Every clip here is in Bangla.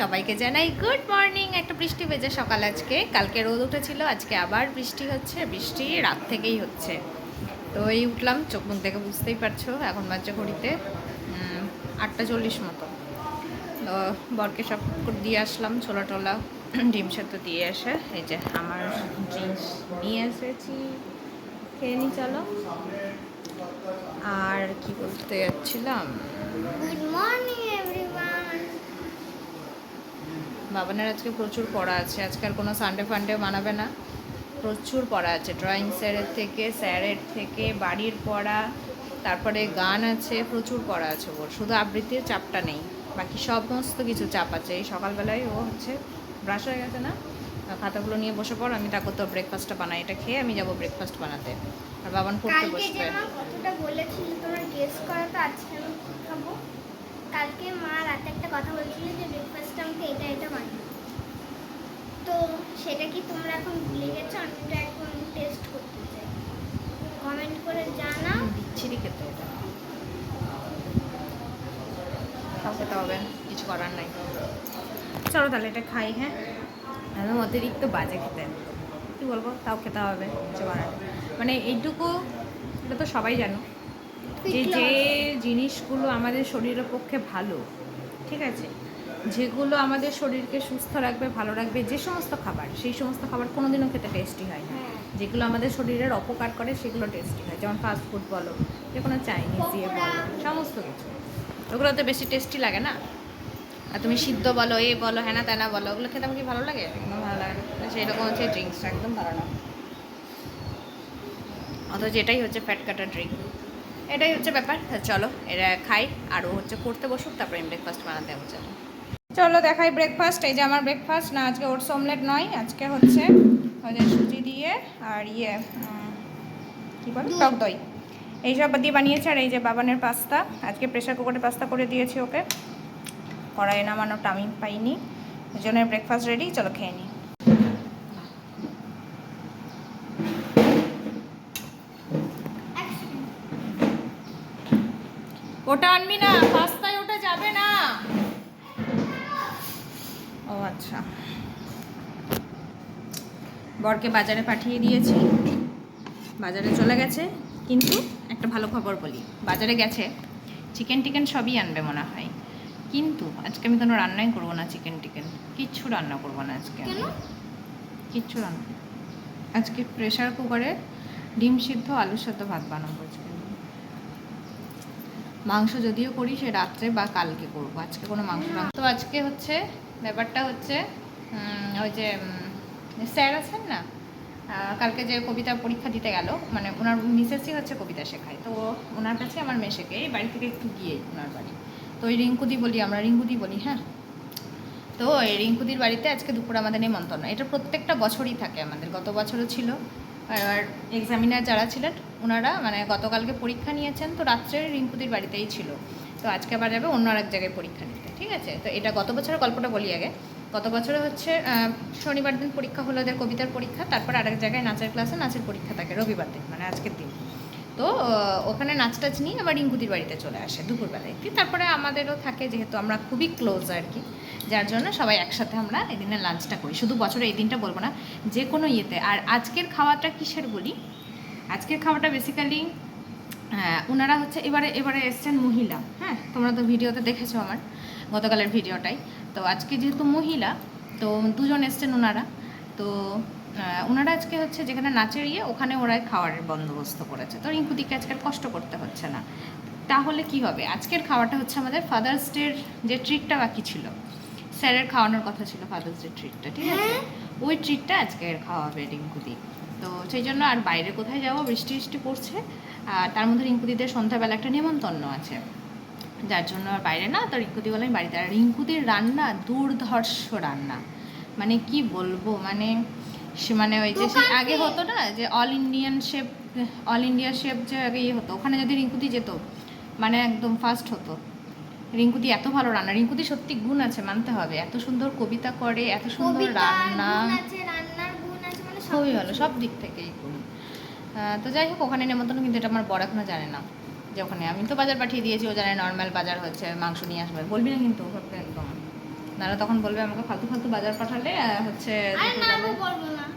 সবাইকে জানাই গুড মর্নিং একটা বৃষ্টি ভেজে সকাল আজকে। কালকে রোদ উঠেছিল, আজকে আবার বৃষ্টি হচ্ছে। বৃষ্টি রাত থেকেই হচ্ছে। তো এই উঠলাম, চোখ মুখ দেখে বুঝতেই পারছ, এখন বাজছে ঘড়িতে আটটা চল্লিশ মতো। তো বরকে সব দিয়ে আসলাম, ছোলা টোলা, ডিম সেদ্ধ দিয়ে এসে, এই যে আমার ড্রিঙ্কস নিয়ে এসেছি। খেয়ে নি, চলো। আর কি বলতে যাচ্ছিলাম? গুড মর্নিং বাবানের আজকে প্রচুর পড়া আছে। আজকে আর কোনো সানডে ফান্ডে মানাবে না। প্রচুর পড়া আছে। ড্রয়িং স্যারের থেকে স্যারের থেকে বাড়ির পড়া তারপরে গান আছে প্রচুর পড়া আছে ওর। শুধু আবৃত্তির চাপটা নেই। বাকি সমস্ত কিছু চাপ আছে। এই সকালবেলায় ও হচ্ছে ব্রাশ হয়ে গেছে না? খাতাগুলো নিয়ে বসে পড় আমি তাকে তো ব্রেকফাস্টটা বানাই। এটা খেয়ে আমি যাব ব্রেকফাস্ট বানাতে। আর বাবান পড়তে বসবে। কতটা বলেছিল তোমার গেস করা তো আজকে আমি খাব? কালকে মা রাতে একটা কথা বলছিল যে ব্রেকফাস্টে আমাকে এটা এটা বানিয়ে তো সেটা কি তোমরা এখন ভুলে গেছো? আমি তো এখন টেস্ট করতে চাই। কমেন্ট করে জানাও। বিচ্ছিরি খেতে এটা। তাও খেতে হবে কিছু করার নাই। চলো তাহলে এটা খাই হ্যাঁ? আমি অতিরিক্ত বাজে খেতে। কী বলব? তাও খেতে হবে কিছু করার মানে এইটুকু এটা তো সবাই জানো। যে যে জিনিসগুলো আমাদের শরীরের পক্ষে ভালো ঠিক আছে? যেগুলো আমাদের শরীরকে সুস্থ রাখবে ভালো রাখবে যে সমস্ত খাবার সেই সমস্ত খাবার কোনোদিনও খেতে টেস্টি হয় না। হ্যাঁ। যেগুলো আমাদের শরীরের অপকার করে সেগুলো টেস্টি হয়। যেমন ফাস্ট ফুড বলো যে কোনো চাইনিজ দিয়ে বলো সমস্ত কিছু। ওগুলো তো বেশি টেস্টি লাগে না। আর তুমি সিদ্ধ বলো এ বলো হ্যানা ত্যানা বলো ওগুলো খেতে আমার কি ভালো লাগে? একদম ভালো লাগে না। সেই রকম হচ্ছে ড্রিঙ্কসটা একদম ভালো না। অথচ এটাই হচ্ছে ফ্যাট কাটা ড্রিঙ্ক এটাই হচ্ছে ব্যাপার। চলো এটা খাই আর ও হচ্ছে করতে বসুক তারপরে আমি ব্রেকফাস্ট বানাতে হবে চলো। চলো দেখাই ব্রেকফাস্ট এই যে আমার ব্রেকফাস্ট না আজকে ওটস অমলেট নয় আজকে হচ্ছে ওই যে সুজি দিয়ে আর ইয়ে কী বলে? টক দই। এইসব দিয়ে বানিয়েছে আর এই যে বাবানের পাস্তা। আজকে প্রেশার কুকারে পাস্তা করে দিয়েছি ওকে। কড়াইয়ে নামানোটা আমি পাইনি। জন্য ব্রেকফাস্ট রেডি চলো খেয়ে নিই ওটা আনবি না পাস্তায় ওটা যাবে না ও আচ্ছা বরকে বাজারে পাঠিয়ে দিয়েছি। বাজারে চলে গেছে। কিন্তু একটা ভালো খবর বলি। বাজারে গেছে। চিকেন টিকেন সবই আনবে মনে হয়। কিন্তু আজকে আমি কোনো রান্নাই করব না চিকেন টিকেন। কিচ্ছু রান্না করব না আজকে কিচ্ছু রান্না আজকে প্রেশার কুকারে ডিম সিদ্ধ আলু সেদ্ধ ভাত বানাবো আজকে মাংস যদিও করি সে রাত্রে বা কালকে করব। আজকে কোনো মাংস তো আজকে হচ্ছে ব্যাপারটা হচ্ছে ওই যে স্যার আছেন না? কালকে যে কবিতা পরীক্ষা দিতে গেল মানে ওনার মিসেসই হচ্ছে কবিতা শেখায়। তো ওনার কাছে আমার মেয়ে শেখে এই বাড়ি থেকে একটু গিয়েই ওনার বাড়ি। তো ওই রিঙ্কুদি বলি আমরা, রিঙ্কুদি বলি হ্যাঁ? তো এই রিঙ্কুদির বাড়িতে আজকে দুপুর আমাদের নেমন্তন্ন। এটা প্রত্যেকটা বছরই থাকে আমাদের, গত বছরও ছিল। আর এক্সামিনার যারা ছিলেন, ওনারা মানে গতকালকে পরীক্ষা নিয়েছেন, তো রাত্রে রিঙ্কুদির বাড়িতেই ছিল। তো আজকে আবার যাবে অন্য আরেক জায়গায় পরীক্ষা নিতে, ঠিক আছে? তো এটা গত বছরের গল্পটা বলি আগে। গত বছরে হচ্ছে শনিবার দিন পরীক্ষা হলো ওদের কবিতার পরীক্ষা, তারপর আরেক জায়গায় নাচের ক্লাসে নাচের পরীক্ষা থাকে রবিবার দিন মানে আজকের দিন। তো ওখানে নাচ টাচ নিয়ে আবার রিঙ্কুদির বাড়িতে চলে আসে দুপুরবেলায়। কি তারপরে আমাদেরও থাকে যেহেতু আমরা খুবই ক্লোজ আর কি, যার জন্য সবাই একসাথে আমরা এই দিনে লাঞ্চটা করি। শুধু বছরে এই দিনটা বলব না, যে কোনো ইয়েতে। আর আজকের খাওয়াটা কিসের বলি? আজকের খাওয়াটা বেসিক্যালি ওনারা হচ্ছে এবারে এবারে এসছেন মহিলা। হ্যাঁ তোমরা তো ভিডিওতে দেখেছ আমার, গতকালের ভিডিওটাই। তো আজকে যেহেতু মহিলা তো দুজন এসছেন ওনারা তো ওনারা আজকে হচ্ছে যেখানে নাচের ইয়ে ওখানে ওরা খাওয়ারের বন্দোবস্ত করেছে। তো রিঙ্কুদিকে আজকে কষ্ট করতে হচ্ছে না। তাহলে কি হবে? আজকের খাওয়াটা হচ্ছে আমাদের ফাদার্স ডের যে ট্রিটটা বাকি ছিল। স্যারের খাওয়ানোর কথা ছিল ফাদার্স ডে ট্রিটটা ঠিক আছে? হ্যাঁ। ওই ট্রিটটা আজকে খাওয়াবে রিঙ্কুদি। তো সেই জন্য আর বাইরে কোথায় যাব? বৃষ্টি বৃষ্টি পড়ছে। আর তার মধ্যে রিঙ্কুদিদের সন্ধ্যাবেলা একটা নেমন্তন্ন আছে। যার জন্য আর বাইরে না তো রিঙ্কুদি বলে আমি বাড়িতে। আর রিঙ্কুদির রান্না দুর্ধর্ষ রান্না। মানে কি বলব মানে সে মানে ওই যে সে আগে হতো না যে all Indian shape all India shape যে আগে ইয়ে হতো। ওখানে যদি রিঙ্কুদি যেত মানে একদম ফার্স্ট হতো। রিঙ্কুদি এত ভালো রান্না রিঙ্কুদি সত্যি গুণ আছে মানতে হবে। এত সুন্দর কবিতা করে এত সুন্দর রান্না। মানে খুবই ভালো সব দিক থেকেই গুণ। তো যাই হোক ওখানে নেমন্তন্ন কিন্তু এটা আমার বড় এখনও জানে না। যে ওখানে আমি তো বাজার পাঠিয়ে দিয়েছি ও জানে নর্মাল বাজার হচ্ছে মাংস নিয়ে আসবে। বলবি না কিন্তু একদম। নাহলে তখন বলবে আমাকে ফালতু ফালতু বাজার পাঠালে হচ্ছে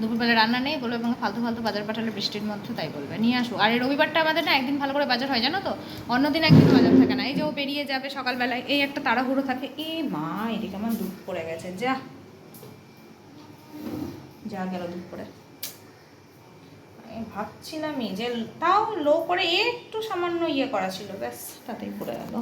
দুপুরবেলা রান্না নেই বলবে আমাকে ফালতু ফালতু বাজার পাঠালে বৃষ্টির মধ্যে তাই বলবে। নিয়ে আসো। আর এই রবিবারটা আমাদের না একদিন ভালো করে বাজার হয় জানো তো? অন্যদিন একদিন বাজার থাকে না। এই যে ও বেরিয়ে যাবে সকালবেলায় এই একটা তাড়াহুড়ো থাকে। এ মা এদিকে আমার দুধ পড়ে গেছে যা। যা গেল দুধ পড়ে। ভাবছিলামই যে তাও লো করে একটু সামান্য ইয়ে করা ছিল। ব্যাস, তাতেই পড়ে গেল।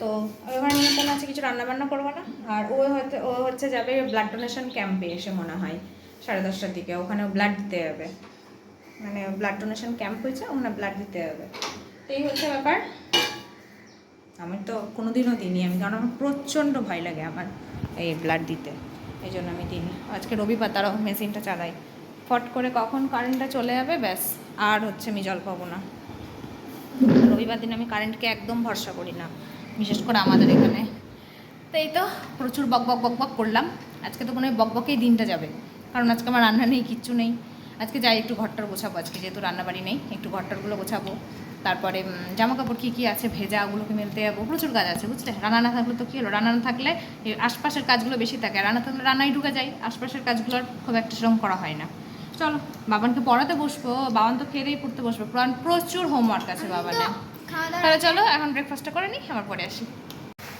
তো ওখানে নিমন্ত্রণ আছে কিছু রান্না বান্না করব না। আর ও হয়তো, ও হচ্ছে যাবে ব্লাড ডোনেশন ক্যাম্পে এসে মনে হয়, সাড়ে দশটার দিকে। ওখানে ব্লাড দিতে যাবে মানে ব্লাড ডোনেশন ক্যাম্প হয়েছে, ওখানে ব্লাড দিতে যাবে তো এই হচ্ছে ব্যাপার। আমি তো কোনোদিনও দিইনি আমি, কারণ আমার প্রচণ্ড ভয় লাগে আমার এই ব্লাড দিতে। এই জন্য আমি দিইনি। আজকে রবিবার, তারাও মেশিনটা চালাই ফট করে কখন কারেন্টটা চলে যাবে, ব্যাস। আর হচ্ছে আমি জল পাবো না। রবিবার দিন আমি কারেন্টকে একদম ভরসা করি না, বিশেষ করে আমাদের এখানে। তো এই তো প্রচুর বক বক বক বক করলাম। আজকে তো কোনো বক, বকেই দিনটা যাবে। কারণ আজকে আমার রান্না নেই, কিচ্ছু নেই। আজকে যাই একটু ঘরটার গোছাবো, আজকে যেহেতু রান্নাবাড়ি নেই, একটু ঘরটারগুলো গোছাবো। তারপরে জামা কাপড় কী কী আছে, ভেজা, ওগুলোকে মেলতে যাব। প্রচুর কাজ আছে, বুঝলে? রান্না না থাকলে তো কী হলো? রান্না না থাকলে আশপাশের কাজগুলো বেশি থাকে। রান্না থাকলে রান্নায় ঢুকে যায়। আশপাশের কাজগুলো আর খুব একটা সেরকম করা হয় না। চলো বাবানকে পড়াতে বসবো বাবান তো খেয়েই পড়তে বসবো। কারণ প্রচুর হোমওয়ার্ক আছে বাবানের। তাহলে চলো এখন ব্রেকফাস্টটা করে নিই আমার পরে আসি।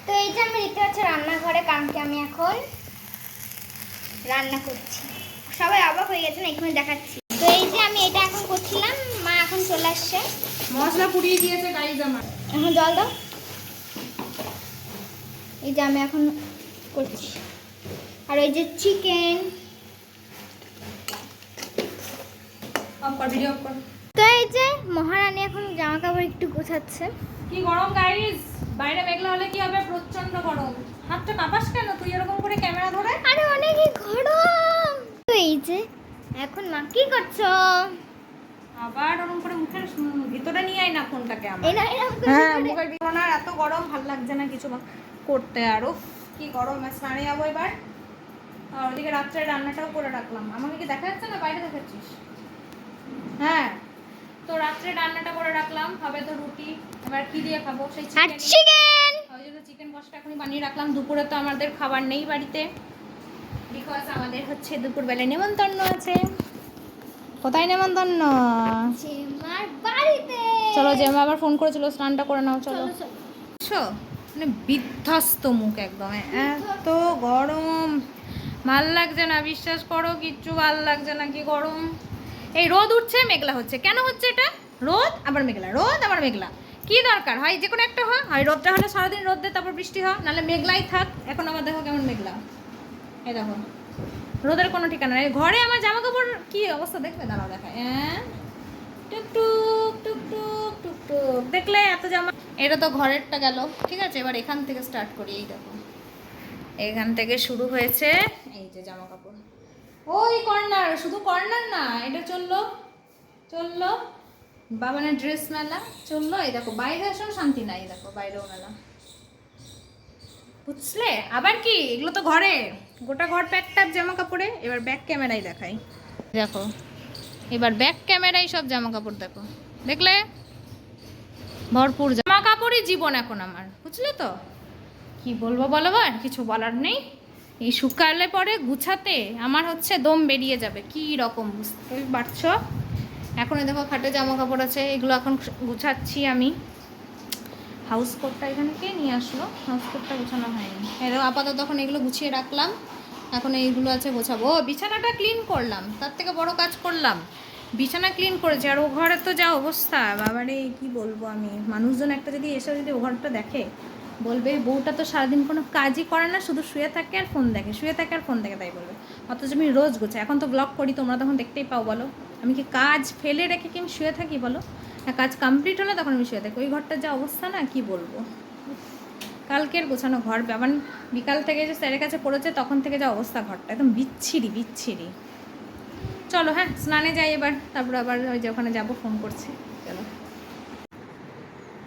তো এই যে আমি দেখতে পাচ্ছি রান্নাঘরে কারণ কি আমি এখন রান্না করছি। সবাই অবাক হয়ে গেছে না এখানে দেখাচ্ছি। তো এই যে আমি এটা এখন করছিলাম মা এখন চলে আসছে। মশলা পুড়িয়ে দিয়েছে গাইজ আমার। এখন জল দাও। এই যে আমি এখন করছি। আর ওই যে চিকেন অফ কর ভিডিও অফ কর। তো এই যে মহারানী এখন জামা কাপড় একটু গোছাচ্ছে। কি গরম গাইজ বাইরে মেঘলা হলে কি হবে? প্রচণ্ড গরম। হাতটা কাঁপাস কেন? তুই এরকম করে ক্যামেরা ধরে? আরে অনেকই গরম। তো এই যে এখন মা কি করছ? আবার ওরকম করে মুখের ভিতরে নিয়ে আয় না ফোনটাকে আমার এই না এরকম করে হ্যাঁ মুখের ভিতরে। না, এত গরম ভালো লাগছে না কিছু মা- করতে আরও কি গরম। স্নানে যাব এবার। আর ওদিকে রাত্রে রান্নাটাও করে রাখলাম। আমাকে কি দেখা যাচ্ছে না বাইরে দেখাচ্ছিস? হ্যাঁ। তো রাত্রে রান্নাটা করে রাখলাম হবে তো রুটি এবার কি দিয়ে খাব? সেই চিকেন ওই জন্য চিকেন কষটা এখনই বানিয়ে রাখলাম। দুপুরে তো আমাদের খাবার নেই বাড়িতে। বিকজ আমাদের হচ্ছে দুপুরবেলায় নেমন্তন্ন আছে। কোথায় নেমন্তন্ন? বাড়িতে! চলো যে আবার ফোন করেছিল স্নানটা করে নাও চলো। বুঝছ মানে বিধ্বস্ত মুখ একদম এত গরম। ভালো লাগছে না বিশ্বাস করো কিচ্ছু ভালো লাগছে না কি গরম। এই রোদ উঠছে, মেঘলা হচ্ছে। কেন হচ্ছে এটা? রোদ, আবার মেঘলা, রোদ, আবার মেঘলা। কি দরকার? হয় যে কোনো একটা হয় হয় রোদটা হলে সারাদিন রোদ দেয় তারপর বৃষ্টি হয়, নাহলে মেঘলাই থাক। এখন আমার দেখো কেমন মেঘলা? এই দেখো, রোদের কোনো ঠিকানা নেই। ঘরে আমার জামা কাপড় কী অবস্থা দেখবে দাঁড়াও দেখায় হ্যাঁ টুকটুক টুকটুক টুকটুক দেখলে এত জামা এটা তো ঘরেরটা গেল। ঠিক আছে, এবার এখান থেকে স্টার্ট করি। এই দেখো। এখান থেকে শুরু হয়েছে এই যে জামা কাপড় ওই কর্নার, শুধু কর্নার না, এটা চলল চলল বাবানের ড্রেস মেলা, চলল, এই দেখো, বাইরে আসাও শান্তি নাই দেখো, বাইরেও মেলা। বুঝলে? আবার কি? এগুলো তো ঘরে। গোটা ঘর প্যাক ট্যাপ জামা কাপড়ে এবার ব্যাক ক্যামেরাই দেখাই। দেখো, এবার ব্যাক ক্যামেরায় সব জামা কাপড় দেখো। দেখলে? ভরপুর জামা। কাপড়ই জীবন এখন আমার, বুঝলে তো? কি বলব বলো কিছু বলার নেই। এই শুকালে পরে গুছাতে আমার হচ্ছে দম বেরিয়ে যাবে, কি রকম বুঝতে পারছ? এখন দেখো খাটে জামা কাপড় আছে, এগুলো এখন গুছাচ্ছি আমি। হাউস কোটটা এখানে কে নিয়ে আসলো? হাউস কোটটা গোছানো হয়নি। এরকম আপাতত তখন এগুলো গুছিয়ে রাখলাম। এখন এইগুলো আছে গোছাবো। ও, বিছানাটা ক্লিন করলাম, তার থেকে বড় কাজ করলাম। বিছানা ক্লিন করেছে, আর ও ঘরে তো যা অবস্থা, বাবারে, কি বলব আমি? মানুষজন একটা যদি এসে যদি ও ঘরটা দেখে বলবে "এই বউটা তো সারাদিন কোনো কাজই করে না, শুধু শুয়ে থাকে আর ফোন দেখে, শুয়ে থাকে আর ফোন দেখে, তাই বলবে। অথচ আমি রোজ গোছাই এখন তো ব্লগ করি, তোমরা তখন দেখতেই পাও, বলো। আমি কি কাজ ফেলে রেখে কি আমি শুয়ে থাকি, বলো? হ্যাঁ কাজ কমপ্লিট হলে তখন আমি শুয়ে থাকি। ওই ঘরটার যা অবস্থা না, কি বলব? কালকের গোছানো ঘর আবার বিকাল থেকে যে স্যারের কাছে পড়েছে, তখন থেকে যা অবস্থা ঘরটা, একদম বিচ্ছিরি বিচ্ছিরি। চলো হ্যাঁ স্নানে যাই এবার, তারপর আবার ওই যে ওখানে যাব ফোন করছি।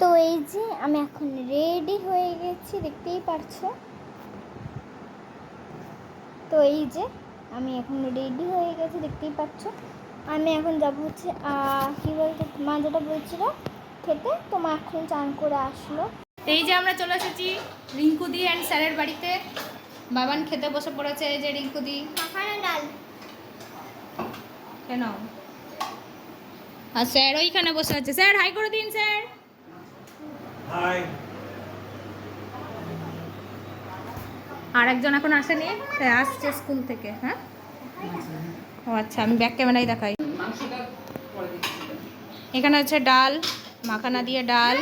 তো এই যে আমি এখন রেডি হয়ে গেছি দেখতেই পারছ? তো এই যে আমি এখন রেডি হয়ে গেছি দেখতেই পাচ্ছ আমি এখন যাব হচ্ছে কি বলতে মা যেটা বলছিল খেতে তো মা এখন চান করে আসলো। এই যে আমরা চলে এসেছি রিঙ্কুদি অ্যান্ড স্যারের বাড়িতে। বাবান খেতে বসে পড়েছে এই যে রিঙ্কুদি। মাখানা ডাল। কেন? আর স্যার ওইখানে বসে আছে। স্যার হাই করে দিন স্যার। আর একজন এখন আসেনি? সে আসছে স্কুল থেকে হ্যাঁ? ও আচ্ছা আমি ব্যাক ক্যামেরায় দেখাই। এখানে আছে ডাল মাখানা দিয়ে ডাল।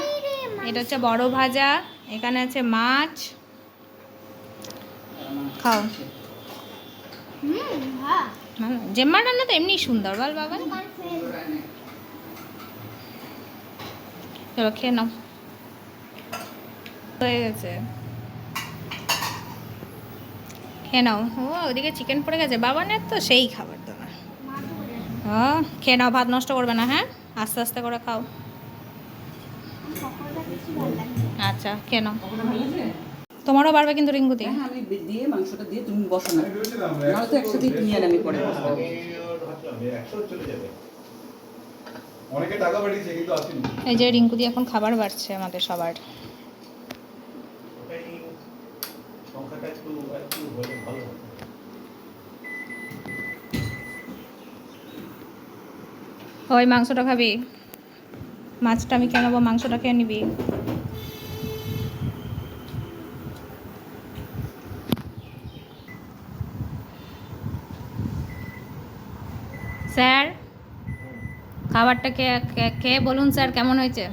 এটা হচ্ছে বড় ভাজা এখানে আছে মাছ। খাও। হুম হ্যাঁ। রান্না তো এমনি সুন্দর বল বাবা। চলো খেয়ে নাও। হয়ে গেছে। খেয়ে নাও। ও ওদিকে চিকেন পড়ে গেছে। বাবানের তো সেই খাবার তোমার ও খেয়ে নাও ভাত নষ্ট করবে না হ্যাঁ? আস্তে আস্তে করে খাও। আচ্ছা খেয়ে নাও। তোমারও বাড়বে কিন্তু রিঙ্গুতি হ্যাঁ আমি দিয়ে মাংসটা দিয়ে তুমি বসো না। নাহলে তো একসাথে তুমি আর আমি পরে বসবো একশো চলে যাবে অনেকে টাকা পাঠিয়েছে কিন্তু আসেনি। এই যে রিঙ্কুদি এখন খাবার বাড়ছে আমাদের সবার ওটাই সংখ্যাটা একটু একটু হলে ভালো হতো ওই মাংসটা খাবি। মাছটা আমি কেন নেব মাংসটা খেয়ে নিবি? স্যার খাবারটা কে কে- খেয়ে বলুন স্যার কেমন হয়েছে?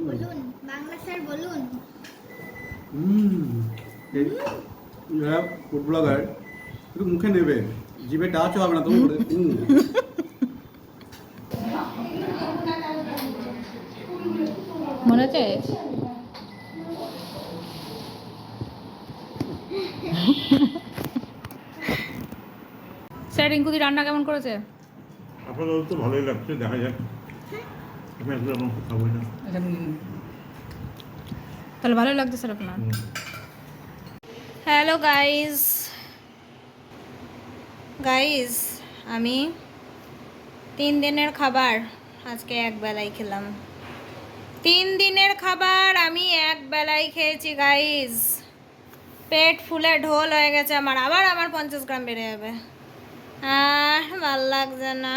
বলুন বাংলা স্যার বলুন। হুম ফুড ব্লগার একটু মুখে নেবে জিভে টাচ হবে না তুমি মনে আছে? স্যার রিঙ্কুদি রান্না কেমন করেছে? আপাতত তো ভালোই লাগছে দেখা যাক। আমি না। তাহলে ভালোই লাগছে স্যার আপনার। হ্যালো গাইজ গাইজ আমি তিন দিনের খাবার আজকে এক বেলায় খেলাম। তিন দিনের খাবার আমি এক বেলায় খেয়েছি গাইজ পেট ফুলে ঢোল হয়ে গেছে আমার, আবার আমার পঞ্চাশ গ্রাম বেড়ে যাবে। ভালো লাগছে না।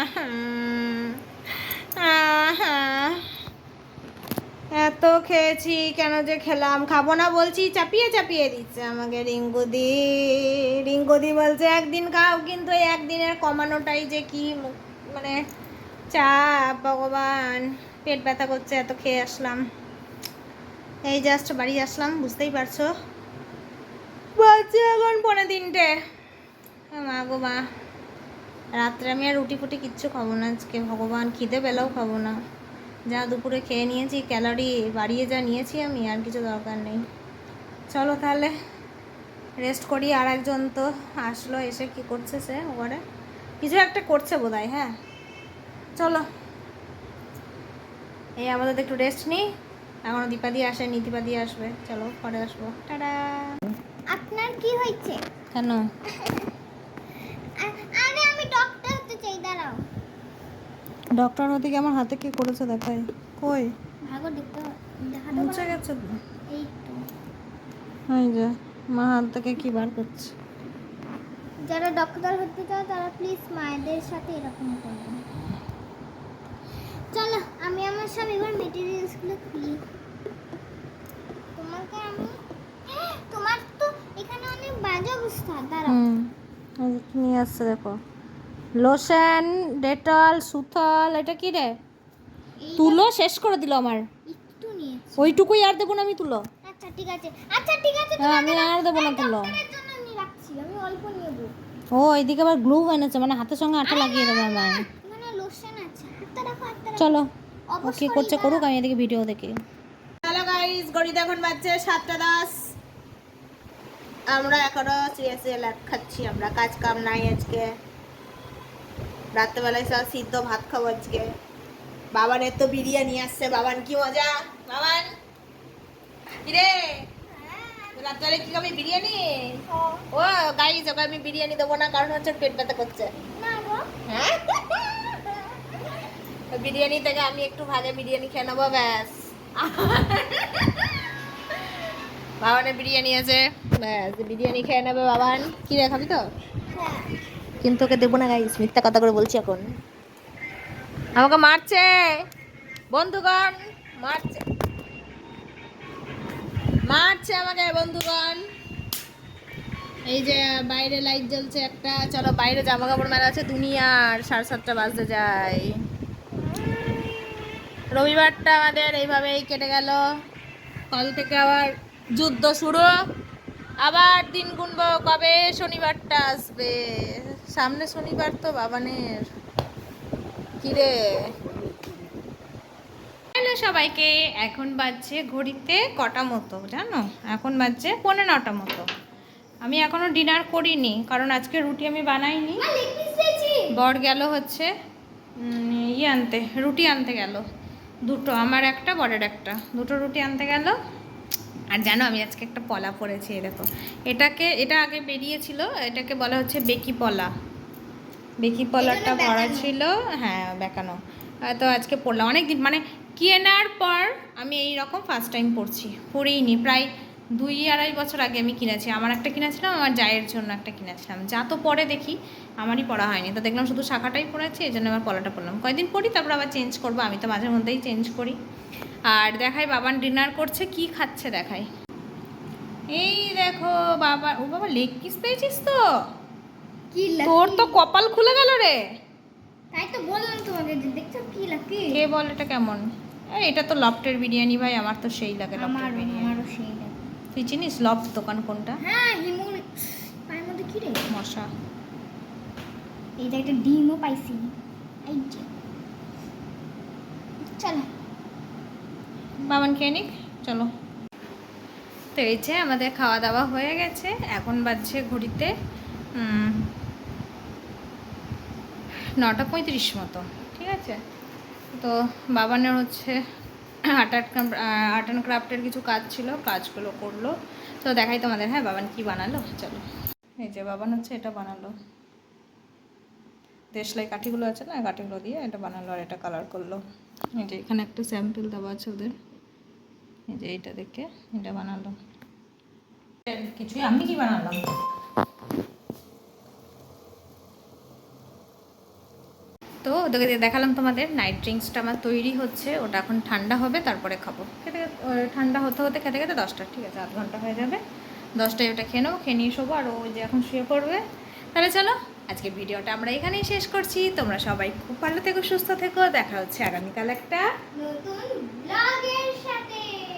আহ। এত খেয়েছি, কেন যে খেলাম? খাব না বলছি, চাপিয়ে চাপিয়ে দিচ্ছে আমাকে রিঙ্গুদি রিঙ্গুদি বলছে, একদিন খাও, কিন্তু একদিনের কমানোটাই যে কি মানে চাপ, ভগবান। পেট ব্যথা করছে, এত খেয়ে আসলাম। এই জাস্ট বাড়ি আসলাম, বুঝতেই পারছ? বাজছে এখন পনেরো তিনটে মা গো মা। রাত্রে আমি আর রুটি ফুটি কিচ্ছু খাব না আজকে, ভগবান খিদে পেলেও খাব না। যা দুপুরে খেয়ে নিয়েছি ক্যালোরি বাড়িয়ে যা নিয়েছি আমি আর কিছু দরকার নেই। চলো তাহলে রেস্ট করি আর একজন তো আসলো এসে কি করছে সে ওখানে কিছু একটা করছে বোধ হ্যাঁ। চলো এই আমাদের একটু রেস্ট নিই। এখনও দীপাদি আসেনি দীপাদি আসবে। চলো পরে আসব। টাটা। আপনার কি হয়েছে? কেন? আরে আমি ডক্টর হতে চাই দাঁড়াও। ডক্টর হতে কি আমার হাতে কি করেছে দেখাই? কই? মুছে গেছে। এই যে মা হাত থেকে কি বার করছে? যারা ডক্টর হতে চায় তারা প্লিজ মায়েদের সাথে এরকম করবেন চলো আমি আমার সব এবার মেটেরিয়ালসগুলো খুলি। তোমাকে আমি তোমার তো এখানে অনেক বাজে অবস্থা। দাঁড়াও। হুম এই কি নিয়ে আসছে দেখো। লোশন ডেটল সুথল এটা কি রে? তুলো শেষ করে দিল আমার। ওইটুকুই আর দেবো না আমি তুলো। আচ্ছা ঠিক আছে। আচ্ছা ঠিক আছে হ্যাঁ, আমি আর দেবো না তুলো। ডক্টরের জন্য আমি রাখছি আমি অল্প নেব ও এইদিকে আবার গ্লু এনেছে মানে হাতের সঙ্গে আঠা লাগিয়ে দেবে আমার। রাখো চলো ও কি করছে করুক আমি এদিকে ভিডিও দেখি। হ্যালো গাইস ঘড়িতে এখন বাজছে সাতটা দশ। আমরা এখনও সিরিয়াসলি খাচ্ছি আমরা কাজ কাম নাই আজকে। রাত্রেবেলায় সব সিদ্ধ ভাত খাব আজকে। বাবানের তো বিরিয়ানি আসছে বাবান কি মজা? বাবান? কিরে? রাত্রেবেলায় কি খাবি বিরিয়ানি? ও গাইস ওকে আমি বিরিয়ানি দেবো না কারণ হচ্ছে পেট ব্যথা করছে। হ্যাঁ? বিরিয়ানি থেকে আমি একটু ভাজা বিরিয়ানি খেয়ে নেব ব্যাস। বাবানের বিরিয়ানি আছে ব্যাস বিরিয়ানি খেয়ে নেবে বাবান। কি রে খাবি তো? কিন্তু ওকে দেবো না গাইস মিথ্যা কথা করে বলছি এখন। আমাকে মারছে। বন্ধুগণ, মারছে। মারছে আমাকে, বন্ধুগণ। এই যে বাইরে লাইট জ্বলছে একটা। চলো বাইরে জামা কাপড় মেলা আছে দুনিয়ার সাড়ে সাতটা বাজতে যায়। রবিবারটা আমাদের এইভাবেই কেটে গেল। কাল থেকে আবার যুদ্ধ শুরু। আবার দিন গুনবো কবে? শনিবারটা আসবে। সামনে শনিবার তো বাবানের। কিরে? হ্যালো সবাইকে এখন বাজছে ঘড়িতে কটা মতো জানো? এখন বাজছে পৌনে নটা মতো। আমি এখনও ডিনার করিনি কারণ আজকে রুটি আমি বানাইনি। বর গেল হচ্ছে ইয়ে আনতে রুটি আনতে গেল। দুটো আমার একটা বরের একটা। দুটো রুটি আনতে গেল। আর জানো আমি আজকে একটা পলা পরেছি দেখো। এটাকে এটা আগে বেরিয়েছিল এটাকে বলা হচ্ছে বেকি পলা। বেকি পলাটা ভরা ছিল হ্যাঁ বেকানো। তো আজকে পড়লাম অনেক দিন মানে কেনার পর আমি এই রকম ফার্স্ট টাইম পড়ছি পড়িনি প্রায় দুই আড়াই বছর আগে আমি কিনেছি। আমার একটা কিনেছিলাম আমার জায়ের জন্য একটা কিনেছিলাম। যা তো পরে দেখি আমারই পড়া হয়নি। তো দেখলাম শুধু শাখাটাই পড়েছি এই জন্য আমার পলাটা পড়লাম কয়েকদিন পড়ি তারপর আবার চেঞ্জ করব আমি তো মাঝে মধ্যেই চেঞ্জ করি। আর দেখাই বাবান ডিনার করছে কি খাচ্ছে দেখাই। এই দেখো বাবা ও বাবা লেগ পিস পেয়েছিস তো? কি তোর তো কপাল খুলে গেল রে। তাই তো বললাম তোমাকে যে দেখছ কি লাকি? কে বল এটা কেমন? এই, এটা তো লফটের বিরিয়ানি ভাই আমার তো সেই লাগে লফটের আমারও বিরিয়ানি। আমারও সেই লাগে। তুই চিনিস লফট দোকান কোনটা? হ্যাঁ হিমুর পায়ের মধ্যে কি রে? মশা। এইটা একটা ডিমও পাইছি। এই যে। চলো। বাবান খেয়ে নিক, চলো। তো এই যে আমাদের খাওয়া দাওয়া হয়ে গেছে, এখন বাজছে ঘড়িতে নটা পঁয়ত্রিশ মতো, ঠিক আছে? তো বাবানের হচ্ছে আর্ট আর্ট অ্যান্ড ক্রাফটের কিছু কাজ ছিল, কাজগুলো করল। তো দেখাই তোমাদের হ্যাঁ বাবান কি বানালো? চলো। এই যে বাবান হচ্ছে এটা বানালো। দেশলাই কাঠিগুলো আছে না, কাঠিগুলো দিয়ে এটা বানালো আর এটা কালার করল। এই যে এখানে একটা স্যাম্পল দেওয়া আছে ওদের। এই যে এইটা দেখে এটা বানালো কিছুই আমি কি বানালাম? তো ওদেরকে দেখালাম তোমাদের নাইট ড্রিঙ্কসটা আমার তৈরি হচ্ছে ওটা এখন ঠান্ডা হবে তারপরে খাব। খেতে খেতে ঠান্ডা হতে হতে খেতে খেতে দশটা ঠিক আছে আধ ঘণ্টা হয়ে যাবে। দশটায় ওটা খেয়ে নেব খেয়ে নিয়ে শোবো আর ও যে এখন শুয়ে পড়বে। তাহলে চলো আজকে ভিডিওটা আমরা এখানেই শেষ করছি। তোমরা সবাই খুব ভালো থেকো সুস্থ থেকো দেখা হচ্ছে আগামীকাল একটা নতুন